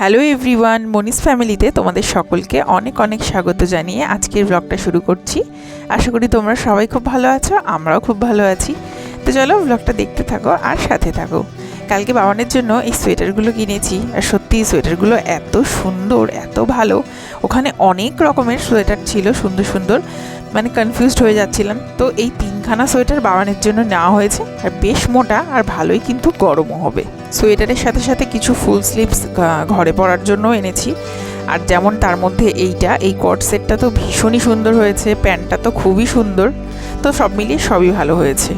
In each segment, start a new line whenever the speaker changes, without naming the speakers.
Hello everyone Moni's ফ্যামিলিতে তোমাদের সকলকে অনেক অনেক স্বাগত জানিয়ে আজকের ব্লগটা শুরু করছি। আশা করি তোমরা সবাই খুব ভালো আছো, আমরাও খুব ভালো আছি। তো চলো ব্লগটা দেখতে থাকো আর সাথে থাকো। কালকে বাবানের জন্য এই সোয়েটারগুলো কিনেছি আর সত্যি সোয়েটারগুলো এত সুন্দর, এত ভালো। ওখানে অনেক রকমের সোয়েটার ছিল, সুন্দর সুন্দর। মানে কনফিউজড হয়ে যাচ্ছিলাম। তো এই তিনখানা সোয়েটার বাবানের জন্য নেওয়া হয়েছে। আর বেশ মোটা আর ভালোই কিন্তু গরমও হবে। সোয়েটারের সাথে সাথে কিছু ফুল স্লিভস ঘরে পরার জন্য এনেছি। আর যেমন তার মধ্যে এইটা এই কট সেটটা তো ভীষণই সুন্দর হয়েছে প্যান্টটা তো খুবই সুন্দর। তো সব মিলিয়ে সবই ভালো হয়েছে।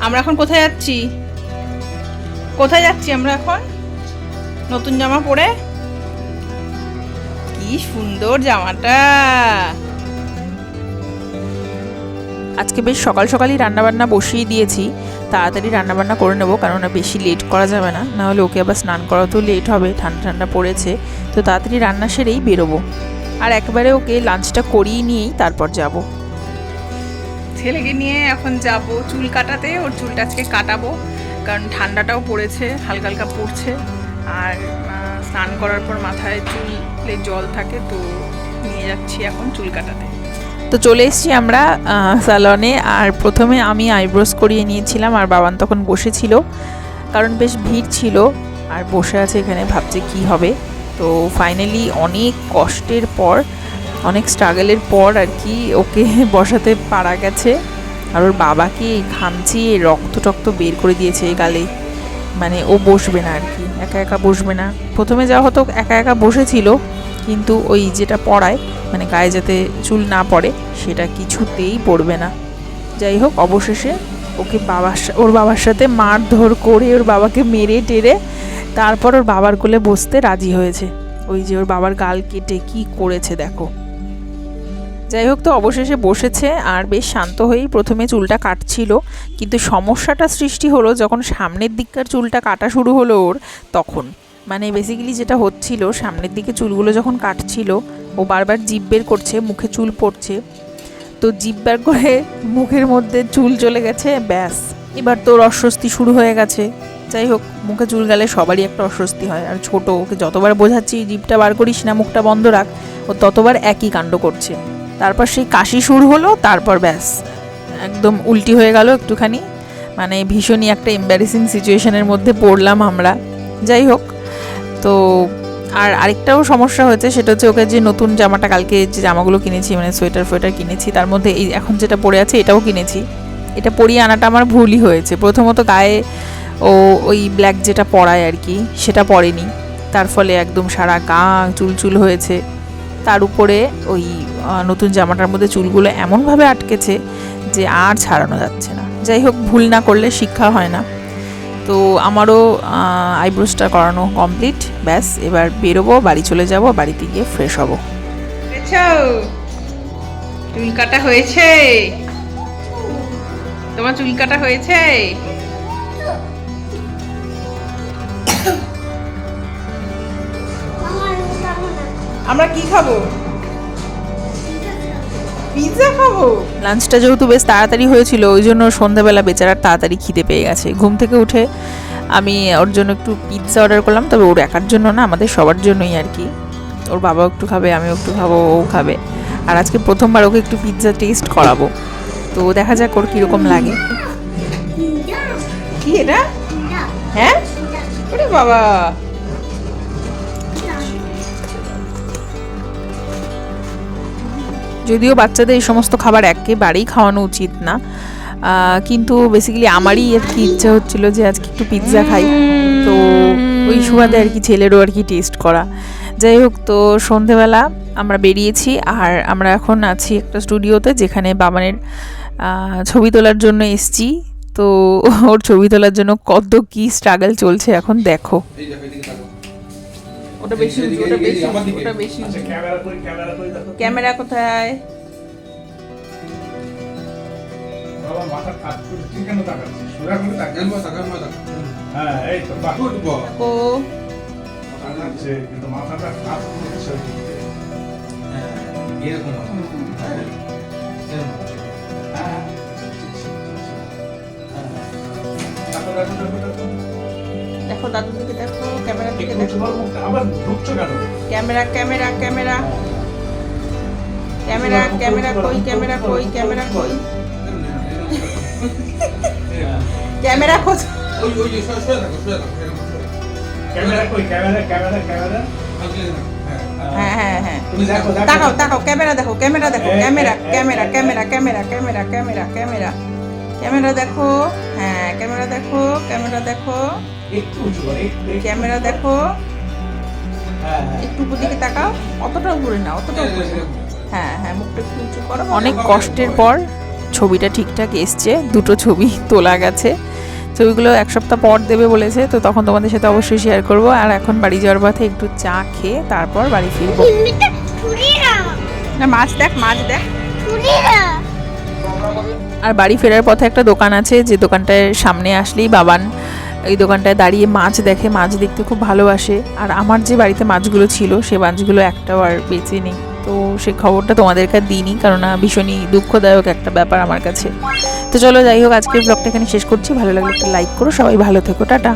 আমরা এখন কোথায় যাচ্ছি? কোথায় যাচ্ছি আমরা এখন? নতুন জামা পরে? কি সুন্দর জামাটা!
আজকে বেশ সকাল সকালই রান্নাবান্না বসিয়ে দিয়েছি। তাড়াতাড়ি রান্নাবান্না করে নেব কেননা বেশি লেট করা যাবে না। নাহলে ওকে আবার স্নান করাতেও লেট হবে, ঠান্ডা ঠান্ডা পড়েছে। তো তাড়াতাড়ি রান্না সেরেই বেরোবো। আর একবারে ওকে লাঞ্চটা করিয়ে নিয়েই তারপর যাব।
ছেলেকে নিয়ে এখন যাব চুল কাটাতে, ওর চুলটা আজকে কাটাবো, কারণ ঠান্ডাটাও পড়েছে, হালকা হালকা পড়ছে। আর স্নান করার পর মাথায় চুলে জল থাকে, তো নিয়ে যাচ্ছি এখন চুল কাটাতে।
তো চলে এসেছি আমরা স্যালনে আর প্রথমে আমি আইব্রোস করিয়ে নিয়েছিলাম, আর বাবান তখন বসেছিল। কারণ বেশ ভিড় ছিল, আর বসে আছে এখানে, ভাবছে কি হবে। তো ফাইনালি অনেক কষ্টের পর, অনেক স্ট্রাগলের পর আর কি, ওকে বসাতে পারা গেছে। আর ওর বাবাকে ঘামচিয়ে রক্ত টক্ত বের করে দিয়েছে গালে। মানে ও বসবে না আর কি, একা একা বসবে না। প্রথমে যা হতো, একা একা বসেছিল, কিন্তু ওই যেটা পড়ায় মানে গায়ে যাতে চুল না পড়ে, সেটা কিছুতেই পড়বে না। যাই হোক, অবশেষে ওকে বাবার ওর বাবার সাথে মারধর করে ওর বাবাকে মেরে টেরে তারপর ওর বাবার কোলে বসতে রাজি হয়েছে। ওই যে ওর বাবার গাল কেটে কি করেছে, দেখো। যাই হোক তো অবশেষে বসেছে আর বেশ শান্ত হয়েই প্রথমে চুলটা কাটছিল। কিন্তু সমস্যাটা সৃষ্টি হলো যখন সামনের দিককার চুলটা কাটা শুরু হলো ওর তখন। মানে বেসিক্যালি যেটা হচ্ছিল, সামনের দিকে চুলগুলো যখন কাটছিল, ও বারবার জিভ বের করছে, মুখে চুল পড়ছে। তো জিভ বের করে মুখের মধ্যে চুল চলে গেছে, ব্যাস। এবার তোর অস্বস্তি শুরু হয়ে গেছে। যাই হোক, মুখে চুল গেলে সবারই একটা অস্বস্তি হয়। আর ছোট, ওকে যতবার বোঝাচ্ছি, জিভটা বার করিস না, মুখটা বন্ধ রাখ, ও ততবার একই কাণ্ড করছে। তারপর সেই কাশি শুরু হলো, তারপর ব্যাস, একদম উল্টি হয়ে গেল একটুখানি। মানে ভীষণই একটা এম্বারেসিং সিচুয়েশনের মধ্যে পড়লাম আমরা। যাই হোক, তো আর আরেকটাও সমস্যা হয়েছে, সেটা হচ্ছে ওকে যে নতুন জামাটা কালকে যে জামাগুলো কিনেছি মানে সোয়েটার ফোয়েটার কিনেছি, তার মধ্যে এই এখন যেটা পরে আছে এটাও কিনেছি। এটা পরিয়ে আনাটা আমার ভুলই হয়েছে। প্রথমত গায়ে ও ওই ব্ল্যাক যেটা পরায় আর কি, সেটা পরেনি। তার ফলে একদম সারা গা চুলচুল হয়েছে। তার উপরে ওই নতুন জামাটার মধ্যে চুলগুলো এমনভাবে আটকেছে যে আর ছাড়ানো যাচ্ছে না। যাই হোক ভুল না করলে শিক্ষা হয় না। তো আমারও আইব্রোসটা করানো কমপ্লিট ব্যাস এবার বেরোবো বাড়ি চলে যাব বাড়িতে গিয়ে ফ্রেশ হব।
চুল কাটা হয়েছে। তোমার চুল কাটা হয়েছে? আমরা কি খাব? পিৎজা খাব?
লাঞ্চটা যেহেতু বেশ তাড়াতাড়ি হয়েছিল ওই জন্য সন্ধ্যাবেলা বেচারার তাড়াতাড়ি খিদে পেয়ে গেছে। ঘুম থেকে উঠে আমি ওর জন্য একটু পিৎজা অর্ডার করলাম তবে ওর একার জন্য না আমাদের সবার জন্যই আর কি। ওর বাবাও একটু খাবে আমিও একটু খাব ও খাবে। আর আজকে প্রথমবার ওকে একটু পিৎজা টেস্ট করাবো। তো দেখা যাক ওর কীরকম লাগে।
কি এটা? হ্যাঁ? ওরে বাবা!
যদিও বাচ্চাদের এই সমস্ত খাবার একেবারেই খাওয়ানো উচিত না। কিন্তু বেসিক্যালি আমারই আর কি ইচ্ছা হচ্ছিল যে আজকে একটু পিৎজা খাই। তো ওই সুবাদে আর কি ছেলেরও আর কি টেস্ট করা। যাই হোক, তো সন্ধেবেলা আমরা বেরিয়েছি আর আমরা এখন আছি একটা স্টুডিওতে যেখানে বাবানের ছবি তোলার জন্য এসছি। তো ওর ছবি তোলার জন্য কত কি স্ট্রাগল চলছে এখন দেখো।
ওটা বেশি ওটা বেশি। ওটা বেশি
আচ্ছা ক্যামেরা করে ক্যামেরা
কোথায়?
বাবা মাথা মুখটা বড় মুখটা আবার ঢুকছো কেন
camera camera camera camera camera কই ক্যামেরা কই ক্যামেরা কই ক্যামেরা খোঁজ
ওই ওই যে শুয়ে শুয়ে থাকো শুয়ে থাকো এরকম শুয়ে থাকো।
ক্যামেরা কই ক্যামেরা ক্যামেরা ক্যামেরা
আজকে না, হ্যাঁ
হ্যাঁ হ্যাঁ হ্যাঁ
তুমি দেখো দেখো
তাকাও তাকাও ক্যামেরা দেখো ক্যামেরা দেখো
এ, এ,
ক্যামেরা
এ,
ক্যামেরা
এ,
camera camera camera camera camera camera দেখো হ্যাঁ ক্যামেরা দেখো ক্যামেরা দেখো
একটু উঁচু করো একটু একটু।
ক্যামেরা দেখো
হ্যাঁ হ্যাঁ
একটু উপর দিকে তাকাও অতটা উপরে না অতটা উপরে হ্যাঁ হ্যাঁ। মুখটা একটু উঁচু করো।
অনেক কষ্টের পর ছবিটা ঠিকঠাক এসছে দুটো ছবি তোলা গেছে। ছবিগুলো এক সপ্তাহ পর দেবে বলেছে তো তখন তোমাদের সাথে অবশ্যই শেয়ার করব। আর এখন বাড়ি যাওয়ার পথে একটু চা খেয়ে তারপর বাড়ি ফিরবো।
না মাছ দেখ মাছ দেখ।
আর বাড়ি ফেরার পথে একটা দোকান আছে যে দোকানটায় সামনে আসলেই বাবান। এই দোকানটায় দাঁড়িয়ে মাছ দেখে, মাছ দেখতে খুব ভালোবাসে। আর আমার যে বাড়িতে মাছগুলো ছিল, সে মাছগুলো একটাও আর বেঁচে নেই। তো সে খবরটা তোমাদেরকে দিইনি কারণ ভীষণই দুঃখদায়ক একটা ব্যাপার আমার কাছে। তো চলো যাই হোক, আজকের ব্লগটা এখানে শেষ করছি। ভালো লাগলে একটা লাইক করো। সবাই ভালো থেকো। টাটা।